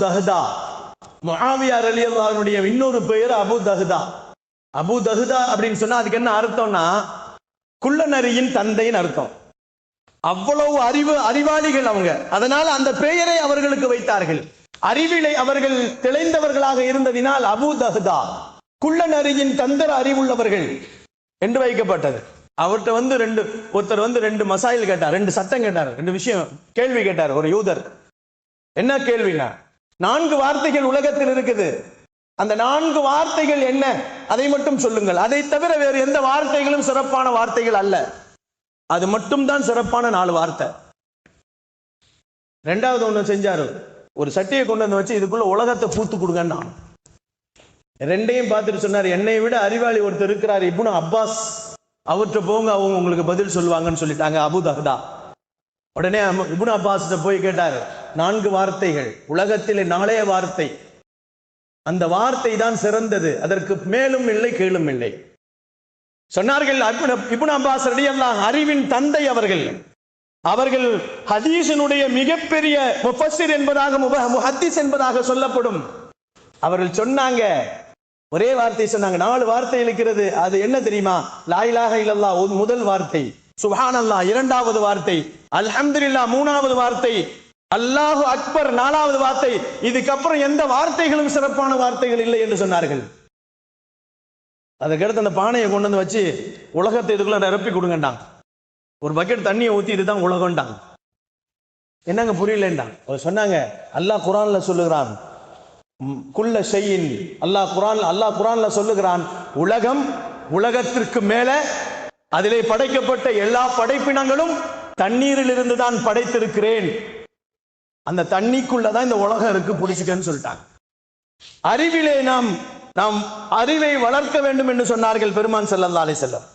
Dahdah. முஆவியார் ரலியல்லாஹுடைய இன்னொரு பெயர் Abu Dahdah. Abu Dahdah அப்படின்னு சொன்னா அதுக்கு என்ன அர்த்தம்னா குள்ளநரியின் தந்தைன்னு அர்த்தம். அவ்வளவு அறிவு அறிவாளிகள் அவங்க. அதனால அந்த பெயரை அவர்களுக்கு வைத்தார்கள். அறிவிலை அவர்கள் திளைந்தவர்களாக இருந்ததினால் அபு தஹ்தா. குள்ளநரியின் தந்திர அறிவுள்ளவர்கள் என்று வைக்கப்பட்டது. அவர்கிட்ட வந்து ரெண்டு ஒருத்தர் வந்து ரெண்டு மசாயில் கேட்டார் ரெண்டு சட்டம் கேட்டார் ரெண்டு விஷயம் கேள்வி கேட்டார் ஒரு யூதர். என்ன கேள்வினா நான்கு வார்த்தைகள் உலகத்தில் இருக்குது. அந்த நான்கு வார்த்தைகள் என்ன? அதை மட்டும் சொல்லுங்கள். அதை தவிர வேறு எந்த வார்த்தைகளும் சிறப்பான வார்த்தைகள் அல்ல. அது மட்டும்தான் சிறப்பான நாலு வார்த்தை. ரெண்டாவது ஒண்ணு செஞ்சாரு. ஒரு சட்டியை கொண்டு வந்து வச்சு இதுக்குள்ள உலகத்தை பூத்து கொடுங்கன்னா ரெண்டையும் பார்த்துட்டு சொன்னார் என்னை விட அறிவாளி ஒருத்தர் இருக்கிறார் இப்னு அப்பாஸ். அவர்கிட்ட போங்க அவங்க உங்களுக்கு பதில் சொல்லுவாங்கன்னு சொல்லிட்டாங்க அபு தஹ்தா. உடனே அம்ம- இப்னு அப்பாஸ் போய் கேட்டார் நான்கு வார்த்தைகள். உலகத்திலே நாளைய வார்த்தை. அந்த வார்த்தை தான் சிறந்தது. அதற்கு மேலும் இல்லை கீழும் இல்லை. சொன்னார்கள் இப்னு- அப்பாஸ் அறிவின் தந்தை அவர்கள். அவர்கள் ஹதீஷனுடைய மிகப்பெரிய முஃபஸ்ஸிர் என்பதாக முப- முஹத்திஸ் என்பதாக சொல்லப்படும். அவர்கள் சொன்னாங்க ஒரே வார்த்தை சொன்னாங்க நாலு வார்த்தை இருக்கிறது அது என்ன தெரியுமா? லாயிலாக இல்லல்லா முதல் வார்த்தை. சுஹான் அல்லா இரண்டாவது வார்த்தை. அல்ஹம்துல்லா மூணாவது வார்த்தை. அல்லாஹு அக்பர் நாலாவது வார்த்தை. இதுக்கப்புறம் எந்த வார்த்தைகளும் சிறப்பான வார்த்தைகள் இல்லை என்று சொன்னார்கள். அதுக்கடுத்து அந்த பானையை கொண்டு வந்து வச்சு உலகத்தை இதுக்குள்ள நிரப்பி கொடுங்கண்டாங்க ஒரு பக்கெட் தண்ணியை ஊத்தி இதுதான் உலகம்டாங்க என்னங்க புரியலன்றாங்க அவர் சொன்னாங்க அல்லாஹ் குரான்ல சொல்லுகிறான் குள்ள செய்யின் அல்லாஹ் குரான் அல்லாஹ் குரான்ல சொல்லுகிறான் உலகம் உலகத்திற்கு மேல அதிலே படைக்கப்பட்ட எல்லா படைப்பினங்களும் தண்ணீரில் இருந்து தான் படைத்திருக்கிறேன். அந்த தண்ணிக்குள்ளதான் இந்த உலகம் இருக்கு புடிச்சுக்கன்னு சொல்லிட்டாங்க. அறிவிலே நாம் நாம் அறிவை வளர்க்க வேண்டும் என்று சொன்னார்கள் பெருமான் ஸல்லல்லாஹு அலைஹி செல்லம்